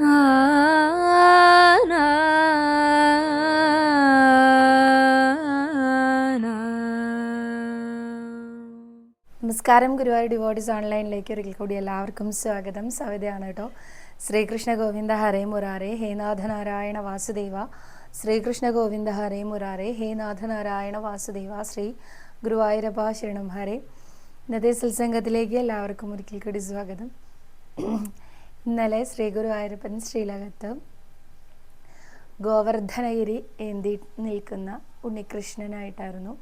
നമസ്കാരം. ഗുരുവായൂർ ഡിവോഡീസ് ഓൺലൈനിലേക്ക് ഒരിക്കൽ കൂടി എല്ലാവർക്കും സ്വാഗതം. സവിതയാണ് കേട്ടോ. ശ്രീകൃഷ്ണ ഗോവിന്ദ ഹരേ മുരാരേ ഹേ നാഥനാരായണ വാസുദേവ. ശ്രീകൃഷ്ണ ഗോവിന്ദ ഹരേ മുരാരേ ഹേ നാഥനാരായണ വാസുദേവ. ശ്രീ ഗുരുവായൂരപ്പ ശരണം ഹരേ. ഇന്നത്തെ സത്സംഗത്തിലേക്ക് എല്ലാവർക്കും ഒരിക്കൽ കൂടി സ്വാഗതം. ഇന്നലെ ശ്രീ ഗുരുവായൂരപ്പൻ ശ്രീലകത്ത് ഗോവർദ്ധനഗിരി ഏന്തി നിൽക്കുന്ന ഉണ്ണികൃഷ്ണനായിട്ടായിരുന്നു.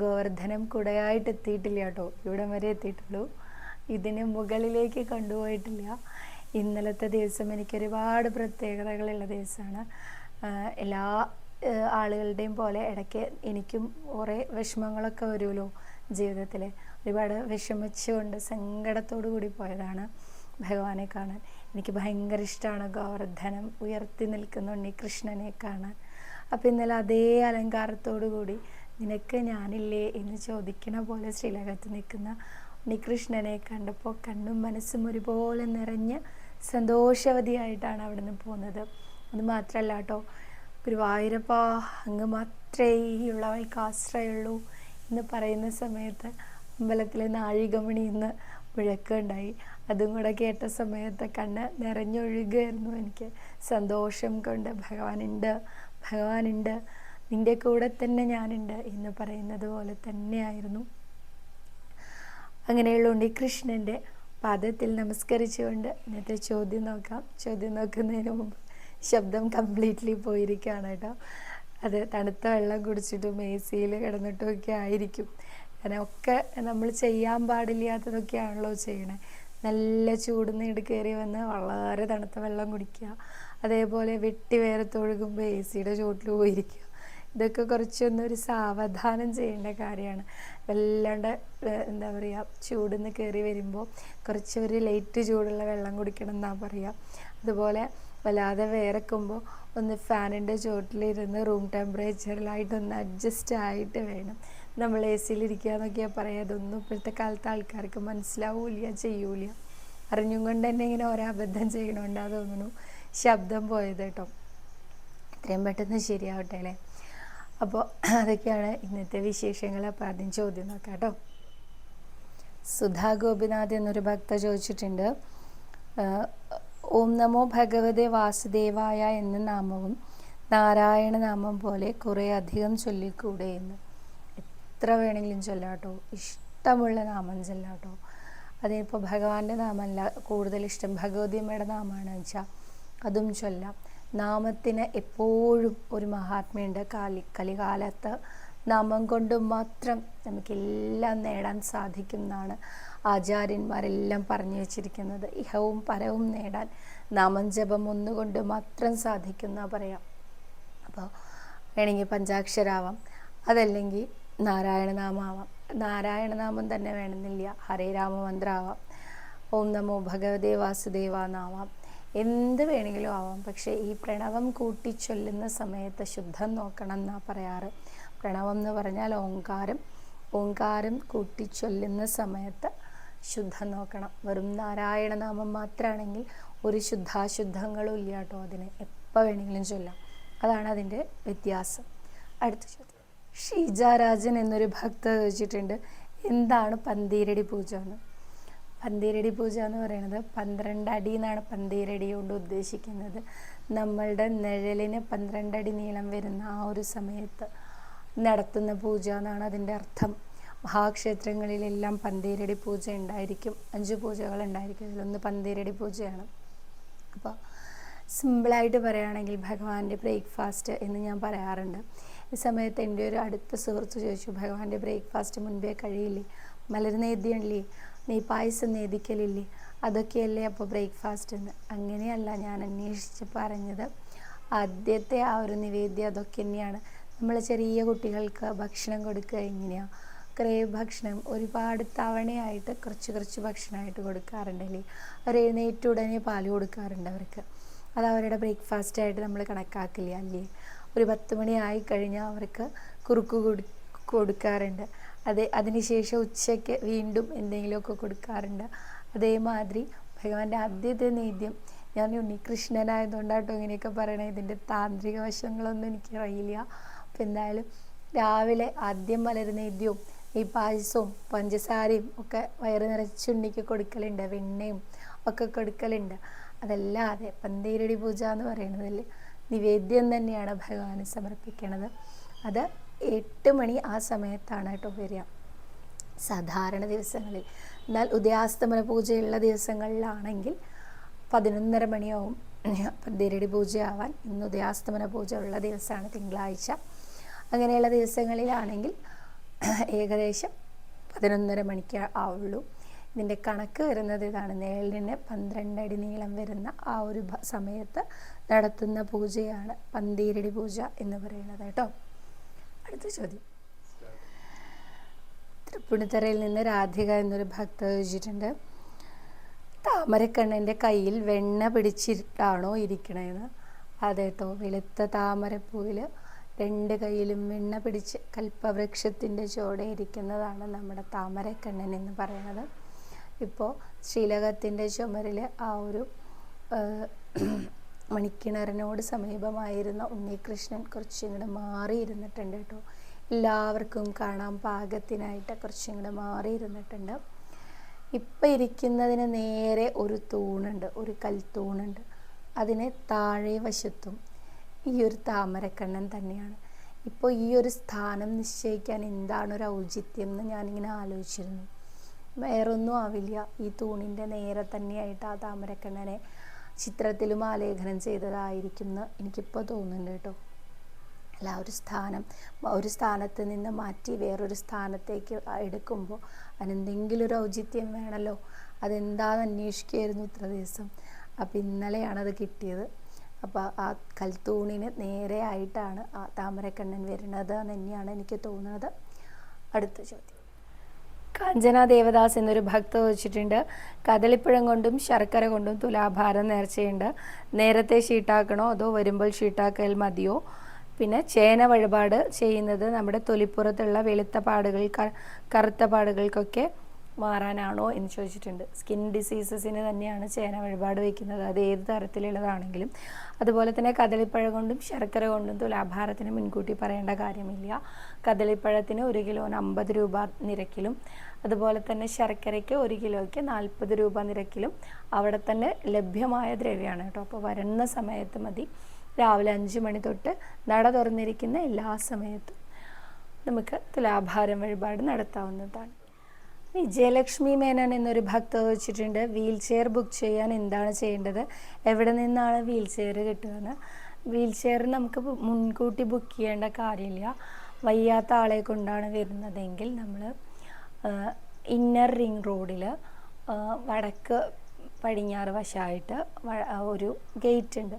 ഗോവർദ്ധനം കുടയായിട്ട് എത്തിയിട്ടില്ല കേട്ടോ. ഇവിടം വരെ എത്തിയിട്ടുള്ളൂ. ഇതിന് മുകളിലേക്ക് കണ്ടുപോയിട്ടില്ല. ഇന്നലത്തെ ദിവസം എനിക്ക് ഒരുപാട് പ്രത്യേകതകളുള്ള ദിവസമാണ്. എല്ലാ ആളുകളുടെയും പോലെ ഇടയ്ക്ക് എനിക്കും കുറേ വിഷമങ്ങളൊക്കെ വരുമല്ലോ ജീവിതത്തിൽ ഒരുപാട് വിഷമിച്ചുകൊണ്ട് സങ്കടത്തോടു കൂടി പോയതാണ് ഭഗവാനെ കാണാൻ. എനിക്ക് ഭയങ്കര ഇഷ്ടമാണ് ഗോവർദ്ധനം. ഉയർത്തി നിൽക്കുന്ന കൃഷ്ണനെ കാണാൻ. അപ്പം ഇന്നലെ അതേ അലങ്കാരത്തോടു കൂടി നിനക്ക് ഞാനില്ലേ? എന്ന് ചോദിക്കണ പോലെ ശ്രീലകത്ത് നിൽക്കുന്ന ഉണ്ണികൃഷ്ണനെ കണ്ടപ്പോൾ കണ്ണും മനസ്സും ഒരുപോലെ നിറഞ്ഞ് സന്തോഷവതിയായിട്ടാണ് അവിടെ നിന്ന് പോകുന്നത്. അത് മാത്രമല്ല കേട്ടോ ഗുരുവായൂരപ്പ അങ്ങ് മാത്രമേ ഉള്ളവൾക്ക് ആശ്രയമുള്ളൂ എന്ന് പറയുന്ന സമയത്ത് അമ്പലത്തിലെ നാഴികമണി ഇന്ന് മുഴക്കുണ്ടായി അതും കൂടെ കേട്ട സമയത്ത് കണ്ണ് നിറഞ്ഞൊഴുകുമായിരുന്നു എനിക്ക്. സന്തോഷം കൊണ്ട് ഭഗവാനുണ്ട് ഭഗവാനുണ്ട് നിന്റെ കൂടെ തന്നെ ഞാനുണ്ട് എന്ന് പറയുന്നത് പോലെ തന്നെയായിരുന്നു. അങ്ങനെയുള്ള ഉണ്ണികൃഷ്ണന്റെ പാദത്തിൽ നമസ്കരിച്ചുകൊണ്ട് ഇന്നത്തെ ചോദ്യം നോക്കാം. ചോദ്യം നോക്കുന്നതിന് മുമ്പ് ശബ്ദം കംപ്ലീറ്റ്ലി പോയിരിക്കുകയാണ് കേട്ടോ. അത് തണുത്ത വെള്ളം കുടിച്ചിട്ടും എ സിയിൽ കിടന്നിട്ടും ഒക്കെ ആയിരിക്കും. കാരണം ഒക്കെ നമ്മൾ ചെയ്യാൻ പാടില്ലാത്തതൊക്കെയാണല്ലോ ചെയ്യണേ. നല്ല ചൂട് നീട് കയറി വന്ന് വളരെ തണുത്ത വെള്ളം കുടിക്കുക. അതേപോലെ വെട്ടി വേരത്തൊഴുകുമ്പോൾ എ സിയുടെ ചുവട്ടിൽ പോയിരിക്കുക. ഇതൊക്കെ കുറച്ചൊന്നൊരു സാവധാനം ചെയ്യേണ്ട കാര്യമാണ്. വല്ലാണ്ട് എന്താ പറയുക ചൂടിന്ന് കയറി വരുമ്പോൾ കുറച്ച് ഒരു ലൈറ്റ് ചൂടുള്ള വെള്ളം കുടിക്കണം എന്നാണ് പറയുക അതുപോലെ വല്ലാതെ വേർക്കുമ്പോൾ ഒന്ന് ഫാനിന്റെ ചുവട്ടിലിരുന്ന് റൂം ടെമ്പറേച്ചറിലായിട്ടൊന്ന് അഡ്ജസ്റ്റ് ആയിട്ട് വേണം. നമ്മൾ എ സിയിലിരിക്കുക എന്നൊക്കെയാണ് പറയുക. അതൊന്നും ഇപ്പോഴത്തെ കാലത്ത് ആൾക്കാർക്ക് മനസ്സിലാവൂല ചെയ്യൂല അറിഞ്ഞും കൊണ്ട് തന്നെ ഇങ്ങനെ ഓരോ അബദ്ധം ചെയ്യണോണ്ടാ തോന്നുന്നു ശബ്ദം പോയത് കേട്ടോ. എത്രയും പെട്ടെന്ന് ശരിയാവട്ടെ അല്ലേ? അപ്പോൾ അതൊക്കെയാണ് ഇന്നത്തെ വിശേഷങ്ങൾ. അപ്പോൾ ആദ്യം ചോദ്യം നോക്കാം കേട്ടോ. സുധാ ഗോപിനാഥ് എന്നൊരു ഭക്ത ചോദിച്ചിട്ടുണ്ട്. ഓം നമോ ഭഗവതേ വാസുദേവായ എന്ന നാമവും നാരായണ നാമം പോലെ കുറേ അധികം ചൊല്ലിക്കൂടെ എന്ന്. എത്ര വേണമെങ്കിലും ചൊല്ലാട്ടോ ഇഷ്ടമുള്ള നാമം ചൊല്ലാട്ടോ അതിനിപ്പോൾ ഭഗവാന്റെ നാമമല്ല കൂടുതൽ ഇഷ്ടം ഭഗവതിയമ്മയുടെ നാമമാണ് വെച്ചാൽ അതും ചൊല്ലാം. നാമത്തിന് എപ്പോഴും ഒരു മഹാത്മ്യമുണ്ട്. കാലി കലികാലത്ത് നാമം കൊണ്ട് മാത്രം നമുക്കെല്ലാം നേടാൻ സാധിക്കും എന്നാണ് ആചാര്യന്മാരെല്ലാം പറഞ്ഞു വച്ചിരിക്കുന്നത്. ഇഹവും പരവും നേടാൻ നാമം ജപം ഒന്നുകൊണ്ട് മാത്രം സാധിക്കുന്ന പറയാം. അപ്പോൾ വേണമെങ്കിൽ പഞ്ചാക്ഷരാവാം. അതല്ലെങ്കിൽ നാരായണനാമാവാം. നാരായണനാമം തന്നെ വേണമെന്നില്ല. ഹരേ രാമമന്ത്രാവാം. ഓം നമോ ഭഗവതേ വാസുദേവ എന്നാവാം എന്ത് വേണമെങ്കിലും ആവാം. പക്ഷേ ഈ പ്രണവം കൂട്ടി ചൊല്ലുന്ന സമയത്ത് ശുദ്ധം നോക്കണം എന്നാണ് പറയാറ്. പ്രണവം എന്ന് പറഞ്ഞാൽ ഓങ്കാരം ഓങ്കാരം കൂട്ടി ചൊല്ലുന്ന സമയത്ത് ശുദ്ധം നോക്കണം. വെറും നാരായണനാമം മാത്രമാണെങ്കിൽ ഒരു ശുദ്ധാശുദ്ധങ്ങളും ഇല്ല കേട്ടോ അതിന്. എപ്പോൾ വേണമെങ്കിലും ചൊല്ലാം. അതാണ് അതിന്റെ വ്യത്യാസം. അടുത്ത ചോദ്യം. ഷീജാരാജൻ എന്നൊരു ഭക്ത ചോദിച്ചിട്ടുണ്ട് എന്താണ് പന്തീരടി പൂജ എന്ന്? പന്തീരടി പൂജ എന്ന് പറയുന്നത് പന്ത്രണ്ട് അടി എന്നാണ് പന്തീരടി കൊണ്ട് ഉദ്ദേശിക്കുന്നത്. നമ്മളുടെ നിഴലിന് പന്ത്രണ്ട് അടി നീളം വരുന്ന ആ ഒരു സമയത്ത് നടത്തുന്ന പൂജ എന്നാണ് അതിന്റെ അർത്ഥം. മഹാക്ഷേത്രങ്ങളിലെല്ലാം പന്തീരടി പൂജ ഉണ്ടായിരിക്കും. അഞ്ച് പൂജകൾ ഉണ്ടായിരിക്കും. അതിലൊന്ന് പന്തീരടി പൂജയാണ്. അപ്പോൾ സിമ്പിളായിട്ട് പറയുകയാണെങ്കിൽ ഭഗവാന്റെ ബ്രേക്ക്ഫാസ്റ്റ് എന്ന് ഞാൻ പറയാറുണ്ട്. ഈ സമയത്ത് എന്റെ ഒരു അടുത്ത സുഹൃത്ത് ചോദിച്ചു ഭഗവാന്റെ ബ്രേക്ക്ഫാസ്റ്റ് മുൻപേ കഴിയില്ലേ? മലർനേദ്യമില്ലേ നീ പായസം നേദിക്കലില്ലേ? അതൊക്കെയല്ലേ അപ്പോൾ ബ്രേക്ക്ഫാസ്റ്റ് എന്ന്? അങ്ങനെയല്ല ഞാൻ അന്വേഷിച്ച് പറഞ്ഞത്. ആദ്യത്തെ ആ ഒരു നിവേദ്യം അതൊക്കെ തന്നെയാണ്. നമ്മൾ ചെറിയ കുട്ടികൾക്ക് ഭക്ഷണം കൊടുക്കുക എങ്ങനെയാണ് കുറേ ഭക്ഷണം ഒരുപാട് തവണയായിട്ട് കുറച്ച് കുറച്ച് ഭക്ഷണമായിട്ട് കൊടുക്കാറുണ്ടല്ലേ അവർ എഴുന്നേറ്റ് ഉടനെ പാൽ കൊടുക്കാറുണ്ട് അവർക്ക്. അത് അവരുടെ ബ്രേക്ക്ഫാസ്റ്റ് ആയിട്ട് നമ്മൾ കണക്കാക്കില്ല അല്ലേ? ഒരു പത്ത് മണി ആയി കഴിഞ്ഞാൽ അവർക്ക് കുറുക്ക് കൊടു കൊടുക്കാറുണ്ട്. അതെ അതിനുശേഷം ഉച്ചയ്ക്ക് വീണ്ടും എന്തെങ്കിലുമൊക്കെ കൊടുക്കാറുണ്ട്. അതേമാതിരി ഭഗവാന്റെ ആദ്യത്തെ നേദ്യം ഞാൻ ഉണ്ണികൃഷ്ണനായതുകൊണ്ടാട്ടോ ഇങ്ങനെയൊക്കെ പറയണേ ഇതിന്റെ താന്ത്രിക വശങ്ങളൊന്നും എനിക്കറിയില്ല. അപ്പം എന്തായാലും രാവിലെ ആദ്യം മലരുന്നേദ്യവും ഈ പായസവും പഞ്ചസാരയും ഒക്കെ വയറ് നിറച്ച് ഉണ്ണിക്ക് കൊടുക്കലുണ്ട്. വെണ്ണയും ഒക്കെ കൊടുക്കലുണ്ട്. അതല്ലാതെ പന്തീരടി പൂജ എന്ന് പറയുന്നതിൽ നിവേദ്യം തന്നെയാണ് ഭഗവാന് സമർപ്പിക്കുന്നത് അത് എട്ട് മണി ആ സമയത്താണ് കേട്ടോ വരിക. സാധാരണ ദിവസങ്ങളിൽ. എന്നാൽ ഉദയാസ്തമന പൂജയുള്ള ദിവസങ്ങളിലാണെങ്കിൽ പതിനൊന്നര മണിയാവും. പന്തിരടി പൂജയാവാൻ ഇന്ന് ഉദയാസ്തമന പൂജ ഉള്ള ദിവസമാണ് തിങ്കളാഴ്ച. അങ്ങനെയുള്ള ദിവസങ്ങളിലാണെങ്കിൽ ഏകദേശം പതിനൊന്നര മണിക്ക് ആവുള്ളൂ. ഇതിന്റെ കണക്ക് വരുന്നത് ഇതാണ്. നേളിന് അടി നീളം വരുന്ന ആ ഒരു സമയത്ത് നടത്തുന്ന പൂജയാണ് പന്തീരടി പൂജ എന്ന് പറയുന്നത് കേട്ടോ. അടുത്ത ചോദ്യം. തൃപ്പുണിത്തറയിൽ നിന്ന് രാധിക എന്നൊരു ഭക്ത ചോദിച്ചിട്ടുണ്ട് താമരക്കണ്ണന്റെ കയ്യിൽ വെണ്ണ പിടിച്ചിട്ടാണോ ഇരിക്കണേന്ന്? അതേട്ടോ വെളുത്ത താമരപ്പൂവിൽ രണ്ട് കയ്യിലും വെണ്ണ പിടിച്ച് കൽപ്പവൃക്ഷത്തിന്റെ ചുവടെ ഇരിക്കുന്നതാണ് നമ്മുടെ താമരക്കണ്ണൻ എന്ന് പറയുന്നത്. ഇപ്പോൾ ശ്രീലകത്തിന്റെ ചുമരിൽ ആ ഒരു മണിക്കിണറിനോട് സമീപമായിരുന്ന ഉണ്ണികൃഷ്ണൻ കുറച്ചിങ്ങോട്ട് മാറിയിരുന്നിട്ടുണ്ട് കേട്ടോ. എല്ലാവർക്കും കാണാൻ പാകത്തിനായിട്ട് കുറച്ചിങ്ങോട്ട് മാറിയിരുന്നിട്ടുണ്ട്. ഇപ്പം ഇരിക്കുന്നതിന് നേരെ ഒരു തൂണുണ്ട് ഒരു കൽത്തൂണുണ്ട്. അതിന് താഴെ വശത്തും ഈ ഒരു താമരക്കണ്ണൻ തന്നെയാണ്. ഇപ്പോൾ ഈ ഒരു സ്ഥാനം നിശ്ചയിക്കാൻ എന്താണ് ഒരു ഔചിത്യം എന്ന് ഞാനിങ്ങനെ ആലോചിച്ചിരുന്നു. വേറൊന്നും ആവില്ല. ഈ തൂണിന്റെ നേരെ തന്നെയായിട്ട് ആ താമരക്കണ്ണനെ ചിത്രത്തിലും ആലേഖനം ചെയ്തതായിരിക്കും എന്ന് എനിക്കിപ്പോൾ തോന്നുന്നുണ്ട് കേട്ടോ. അല്ല ഒരു സ്ഥാനം ഒരു സ്ഥാനത്ത് നിന്ന് മാറ്റി വേറൊരു സ്ഥാനത്തേക്ക് എടുക്കുമ്പോൾ അതിനെന്തെങ്കിലും ഒരു ഔചിത്യം വേണമല്ലോ അതെന്താണെന്ന് അന്വേഷിക്കുകയായിരുന്നു ഇത്ര ദിവസം. അപ്പോൾ ഇന്നലെയാണ് അത് കിട്ടിയത്. അപ്പോൾ ആ കൽത്തൂണിന് നേരെ ആയിട്ടാണ് ആ താമരക്കണ്ണൻ വരുന്നത് എന്ന് തന്നെയാണ് എനിക്ക് തോന്നുന്നത്. അടുത്ത ചോദ്യം. കാഞ്ചന ദേവദാസ് എന്നൊരു ഭക്ത വെച്ചിട്ടുണ്ട്. കദളിപ്പഴം കൊണ്ടും ശർക്കര കൊണ്ടും തുലാഭാരം നേർച്ചയുണ്ട്. നേരത്തെ ഷീട്ടാക്കണോ അതോ വരുമ്പോൾ ഷീട്ടാക്കൽ മതിയോ? പിന്നെ ചേന വഴിപാട് ചെയ്യുന്നത് നമ്മുടെ തൊലിപ്പുറത്തുള്ള വെളുത്ത പാടുകൾ കറുത്ത പാടുകൾക്കൊക്കെ മാറാനാണോ എന്ന് ചോദിച്ചിട്ടുണ്ട്. സ്കിൻ ഡിസീസസിന് തന്നെയാണ് ചേന വഴിപാട് വയ്ക്കുന്നത് അത് ഏത് തരത്തിലുള്ളതാണെങ്കിലും അതുപോലെ തന്നെ കദളിപ്പഴം കൊണ്ടും ശർക്കര കൊണ്ടും തുലാഭാരത്തിന് മുൻകൂട്ടി പറയേണ്ട കാര്യമില്ല. കദളിപ്പഴത്തിന് ഒരു കിലോന് അമ്പത് രൂപ നിരക്കിലും അതുപോലെ തന്നെ ശർക്കരയ്ക്ക് ഒരു കിലോയ്ക്ക് നാൽപ്പത് രൂപ നിരക്കിലും അവിടെ തന്നെ ലഭ്യമായ ദ്രവ്യമാണ് കേട്ടോ. അപ്പോൾ വരുന്ന സമയത്ത് മതി. രാവിലെ അഞ്ച് മണി തൊട്ട് നട തുറന്നിരിക്കുന്ന എല്ലാ സമയത്തും നമുക്ക് തുലാഭാരം വഴിപാട് നടത്താവുന്നതാണ്. വിജയലക്ഷ്മി മേനൻ എന്നൊരു ഭക്ത ചോദിച്ചിട്ടുണ്ട് വീൽ ചെയർ ബുക്ക് ചെയ്യാൻ എന്താണ് ചെയ്യേണ്ടത്? എവിടെ നിന്നാണ് വീൽ ചെയർ കിട്ടുകയെന്ന് വീൽ ചെയർ നമുക്ക് മുൻകൂട്ടി ബുക്ക് ചെയ്യേണ്ട കാര്യമില്ല. വയ്യാത്ത ആളെ കൊണ്ടാണ് വരുന്നതെങ്കിൽ നമ്മൾ ഇന്നർ റിംഗ് റോഡിൽ വടക്ക് പടിഞ്ഞാറ് വശമായിട്ട് ഒരു ഗേറ്റ് ഉണ്ട്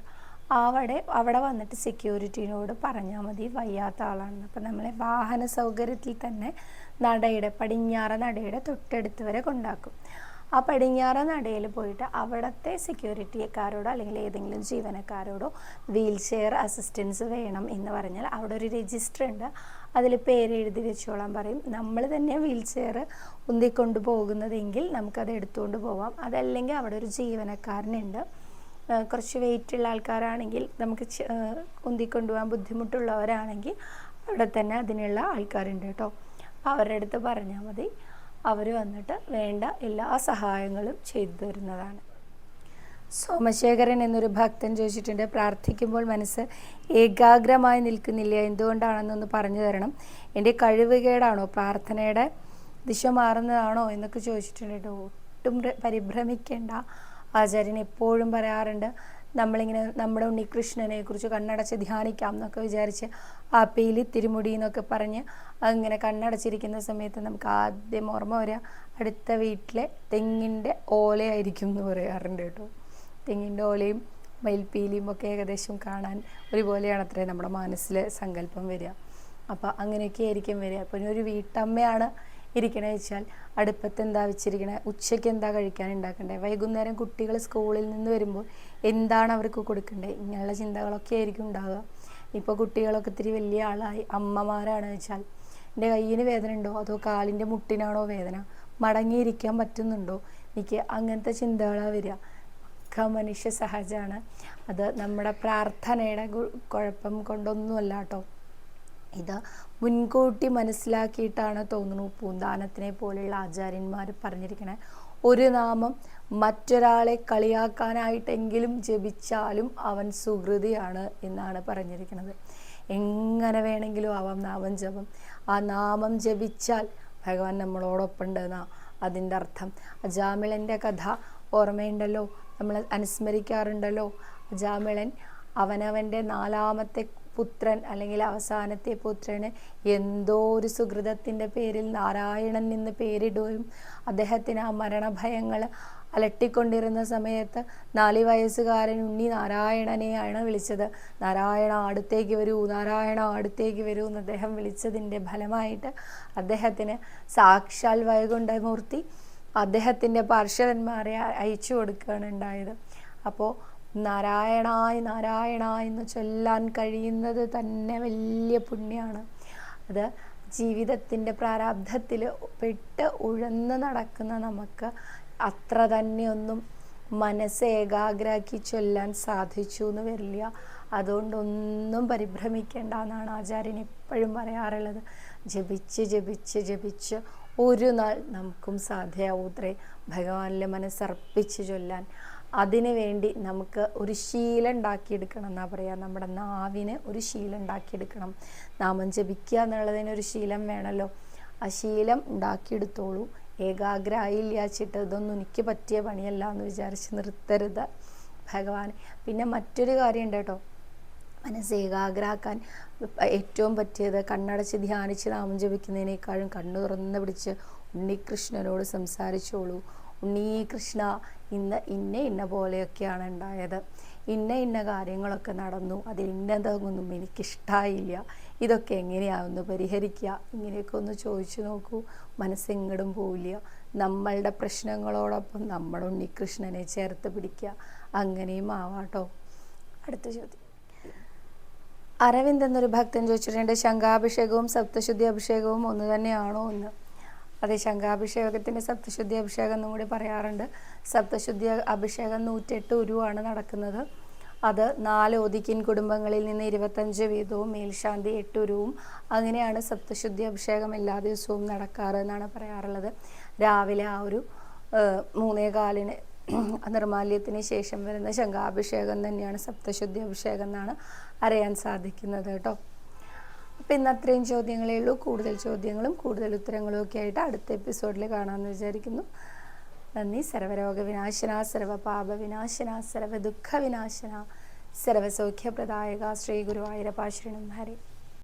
അവിടെ അവിടെ വന്നിട്ട് സെക്യൂരിറ്റിനോട് പറഞ്ഞാൽ മതി വയ്യാത്ത ആളാണെന്ന്. അപ്പം നമ്മളെ വാഹന സൗകര്യത്തിൽ തന്നെ നടയുടെ പടിഞ്ഞാറ നടയുടെ തൊട്ടടുത്ത് വരെ കൊണ്ടാക്കും. ആ പടിഞ്ഞാറ നടയിൽ പോയിട്ട് അവിടുത്തെ സെക്യൂരിറ്റിക്കാരോടോ അല്ലെങ്കിൽ ഏതെങ്കിലും ജീവനക്കാരോടോ വീൽ ചെയർ അസിസ്റ്റൻസ് വേണം എന്ന് പറഞ്ഞാൽ അവിടെ ഒരു രജിസ്റ്റർ ഉണ്ട്. അതിൽ പേര് എഴുതി വെച്ചോളാൻ പറയും. നമ്മൾ തന്നെ വീൽ ചെയർ ഉന്തിക്കൊണ്ട് പോകുന്നതെങ്കിൽ നമുക്കത് എടുത്തുകൊണ്ട് പോവാം. അതല്ലെങ്കിൽ അവിടെ ഒരു ജീവനക്കാരനുണ്ട്. കുറച്ച് വെയിറ്റ് ഉള്ള ആൾക്കാരാണെങ്കിൽ നമുക്ക് ഉന്തിക്കൊണ്ടുപോകാൻ ബുദ്ധിമുട്ടുള്ളവരാണെങ്കിൽ അവിടെ തന്നെ അതിനുള്ള ആൾക്കാരുണ്ട് കേട്ടോ. അപ്പോൾ അവരുടെ അടുത്ത് പറഞ്ഞാൽ മതി. അവർ വന്നിട്ട് വേണ്ട എല്ലാ സഹായങ്ങളും ചെയ്തു തരുന്നതാണ്. സോമശേഖരൻ എന്നൊരു ഭക്തൻ ചോദിച്ചിട്ടുണ്ട് പ്രാർത്ഥിക്കുമ്പോൾ മനസ്സ് ഏകാഗ്രമായി നിൽക്കുന്നില്ല. എന്തുകൊണ്ടാണെന്നൊന്ന് പറഞ്ഞു തരണം. എന്റെ കഴിവുകേടാണോ പ്രാർത്ഥനയുടെ ദിശ മാറുന്നതാണോ? എന്നൊക്കെ ചോദിച്ചിട്ടുണ്ട് ഒട്ടും പ്ര- പരിഭ്രമിക്കേണ്ട ആചാര്യൻ എപ്പോഴും പറയാറുണ്ട് നമ്മളിങ്ങനെ നമ്മുടെ ഉണ്ണികൃഷ്ണനെ കുറിച്ച് കണ്ണടച്ച് ധ്യാനിക്കാം എന്നൊക്കെ വിചാരിച്ച് ആ പേലി തിരുമുടി എന്നൊക്കെ പറഞ്ഞ് അങ്ങനെ കണ്ണടച്ചിരിക്കുന്ന സമയത്ത് നമുക്ക് ആദ്യം ഓർമ്മ വരിക അടുത്ത വീട്ടിലെ തെങ്ങിന്റെ ഓലയായിരിക്കും എന്ന് പറയാറുണ്ട് കേട്ടോ. തെങ്ങിന്റെ ഓലയും മയിൽപ്പീലിയും ഒക്കെ ഏകദേശം കാണാൻ ഒരുപോലെയാണ് അത്രേ നമ്മുടെ മനസ്സിൽ സങ്കല്പം വരിക. അപ്പോൾ അങ്ങനെയൊക്കെ ആയിരിക്കും വരിക. അപ്പോൾ ഒരു വീട്ടമ്മയാണ് ഇരിക്കണേ വെച്ചാൽ അടുപ്പത്ത് എന്താ വെച്ചിരിക്കണേ? ഉച്ചയ്ക്ക് എന്താ കഴിക്കാൻ ഉണ്ടാക്കണ്ടേ? വൈകുന്നേരം കുട്ടികൾ സ്കൂളിൽ നിന്ന് വരുമ്പോൾ എന്താണ് അവർക്ക് കൊടുക്കണ്ടേ? ഇങ്ങനെയുള്ള ചിന്തകളൊക്കെ ആയിരിക്കും ഉണ്ടാവുക. ഇപ്പോൾ കുട്ടികളൊക്കെ ഇത്തിരി വലിയ ആളായി. അമ്മമാരാണ് വെച്ചാൽ. എന്റെ കയ്യിന് വേദന ഉണ്ടോ? അതോ കാലിന്റെ മുട്ടിനാണോ വേദന? മടങ്ങിയിരിക്കാൻ പറ്റുന്നുണ്ടോ? എനിക്ക് അങ്ങനത്തെ ചിന്തകളാണ് വരിക. ഒക്കെ മനുഷ്യ സഹജമാണ്. അത് നമ്മുടെ പ്രാർത്ഥനയുടെ കുഴപ്പം കൊണ്ടൊന്നുമല്ല കേട്ടോ. ഇത് മുൻകൂട്ടി മനസ്സിലാക്കിയിട്ടാണ് തോന്നുന്നു പൂന്താനത്തിനെ പോലെയുള്ള ആചാര്യന്മാർ പറഞ്ഞിരിക്കണേ. ഒരു നാമം മറ്റൊരാളെ കളിയാക്കാനായിട്ടെങ്കിലും ജപിച്ചാലും അവൻ സുഹൃതിയാണ് എന്നാണ് പറഞ്ഞിരിക്കുന്നത് എങ്ങനെ വേണമെങ്കിലും ആവാം നാമം ജപം. ആ നാമം ജപിച്ചാൽ ഭഗവാൻ നമ്മളോടൊപ്പം ഉണ്ടെന്നാ അതിന്റെ അർത്ഥം. അജാമിളന്റെ കഥ ഓർമ്മയുണ്ടല്ലോ? നമ്മൾ അനുസ്മരിക്കാറുണ്ടല്ലോ? അജാമിളൻ അവനവന്റെ നാലാമത്തെ പുത്രൻ അല്ലെങ്കിൽ അവസാനത്തെ പുത്രന് എന്തോ ഒരു സുഹൃതത്തിന്റെ പേരിൽ നാരായണൻ എന്ന് പേരിടുകയും അദ്ദേഹത്തിന് ആ മരണഭയങ്ങൾ അലട്ടിക്കൊണ്ടിരുന്ന സമയത്ത് നാല് വയസ്സുകാരൻ ഉണ്ണി നാരായണനെയാണ് വിളിച്ചത്. നാരായണ അടുത്തേക്ക് വരൂ നാരായണ അടുത്തേക്ക് വരൂ എന്ന് അദ്ദേഹം വിളിച്ചതിന്റെ ഫലമായിട്ട് അദ്ദേഹത്തിന് സാക്ഷാൽ വൈകുണ്ഠമൂർത്തി അദ്ദേഹത്തിന്റെ പാർശ്വന്മാരെ അയച്ചു കൊടുക്കുകയാണ് ഉണ്ടായത്. അപ്പോൾ നാരായണായി നാരായണ എന്ന് ചൊല്ലാൻ കഴിയുന്നത് തന്നെ വലിയ പുണ്യമാണ് അത് ജീവിതത്തിന്റെ പ്രാരാബ്ധത്തിൽ പെട്ട് ഉഴന്ന് നടക്കുന്ന നമുക്ക് അത്ര തന്നെയൊന്നും മനസ്സ് ഏകാഗ്രാക്കി ചൊല്ലാൻ സാധിച്ചു എന്ന് വരില്ല. അതുകൊണ്ടൊന്നും പരിഭ്രമിക്കേണ്ട എന്നാണ് ആചാര്യൻ എപ്പോഴും പറയാറുള്ളത്. ജപിച്ച് ജപിച്ച് ജപിച്ച് ഒരു നാൾ നമുക്കും സാധ്യമാവൂത്രേ ഭഗവാനിലെ മനസ്സർപ്പിച്ച് ചൊല്ലാൻ അതിനു വേണ്ടി നമുക്ക് ഒരു ശീലം ഉണ്ടാക്കിയെടുക്കണം എന്നാ പറയുക നമ്മുടെ നാവിന് ഒരു ശീലം ഉണ്ടാക്കിയെടുക്കണം. നാമം ജപിക്കുക എന്നുള്ളതിന് ഒരു ശീലം വേണമല്ലോ ആ ശീലം ഉണ്ടാക്കിയെടുത്തോളൂ. ഏകാഗ്രായില്ലാച്ചിട്ട് ഇതൊന്നും എനിക്ക് പറ്റിയ പണിയല്ല എന്ന് വിചാരിച്ച് നിർത്തരുത് ഭഗവാൻ പിന്നെ മറ്റൊരു കാര്യം ഉണ്ട് കേട്ടോ. മനസ്സ് ഏകാഗ്രാക്കാൻ ഏറ്റവും പറ്റിയത് കണ്ണടച്ച് ധ്യാനിച്ച് നാമം ജപിക്കുന്നതിനേക്കാളും കണ്ണു തുറന്ന് പിടിച്ച് ഉണ്ണികൃഷ്ണനോട് സംസാരിച്ചോളൂ. ഉണ്ണീ കൃഷ്ണ ഇന്ന് ഇന്ന ഇന്ന പോലെയൊക്കെയാണ് ഉണ്ടായത്. ഇന്ന ഇന്ന കാര്യങ്ങളൊക്കെ നടന്നു. അതിൽ ഇന്നതൊന്നും എനിക്കിഷ്ടായില്ല. ഇതൊക്കെ എങ്ങനെയാണെന്ന് പരിഹരിക്കുക. ഇങ്ങനെയൊക്കെ ഒന്ന് ചോദിച്ചു നോക്കൂ. മനസ്സെങ്ങടും പോവില്ല. നമ്മളുടെ പ്രശ്നങ്ങളോടൊപ്പം നമ്മൾ ഉണ്ണികൃഷ്ണനെ ചേർത്ത് പിടിക്കുക. അങ്ങനെയും ആവാട്ടോ. അടുത്ത ചോദ്യം. അരവിന്ദ് എന്നൊരു ഭക്തൻ ചോദിച്ചിട്ടുണ്ട് ശംഖാഭിഷേകവും സപ്തശുദ്ധി അഭിഷേകവും ഒന്ന് തന്നെയാണോ? എന്ന്. അതെ ശംഖാഭിഷേകത്തിന്റെ സപ്തശുദ്ധി അഭിഷേകം എന്നും കൂടി പറയാറുണ്ട്. സപ്തശുദ്ധി അഭിഷേകം നൂറ്റെട്ട് ഉരുവാണ് നടക്കുന്നത്. അത് നാല് ഒതുക്കിൻ കുടുംബങ്ങളിൽ നിന്ന് ഇരുപത്തഞ്ച് വീതവും മേൽശാന്തി എട്ട് ഉരുവും. അങ്ങനെയാണ് സപ്തശുദ്ധി അഭിഷേകം എല്ലാ ദിവസവും നടക്കാറ് എന്നാണ് പറയാറുള്ളത്. രാവിലെ ആ ഒരു ഏഹ്, മൂന്നേ കാലിന് നിർമാല്യത്തിന് ശേഷം വരുന്ന ശംഖാഭിഷേകം തന്നെയാണ് സപ്തശുദ്ധി അഭിഷേകം എന്നാണ് അറിയാൻ സാധിക്കുന്നത് കേട്ടോ. അപ്പം ഇന്ന് അത്രയും ചോദ്യങ്ങളേ ഉള്ളൂ. കൂടുതൽ ചോദ്യങ്ങളും കൂടുതൽ ഉത്തരങ്ങളും ഒക്കെ ആയിട്ട് അടുത്ത എപ്പിസോഡിൽ കാണാമെന്ന് വിചാരിക്കുന്നു. നന്ദി. സർവരോഗ വിനാശന സർവ പാപ വിനാശന സർവ ദുഃഖ വിനാശന സർവസൗഖ്യപ്രദായക ശ്രീ ഗുരുവായൂരപ്പാശ്രണം ഹരി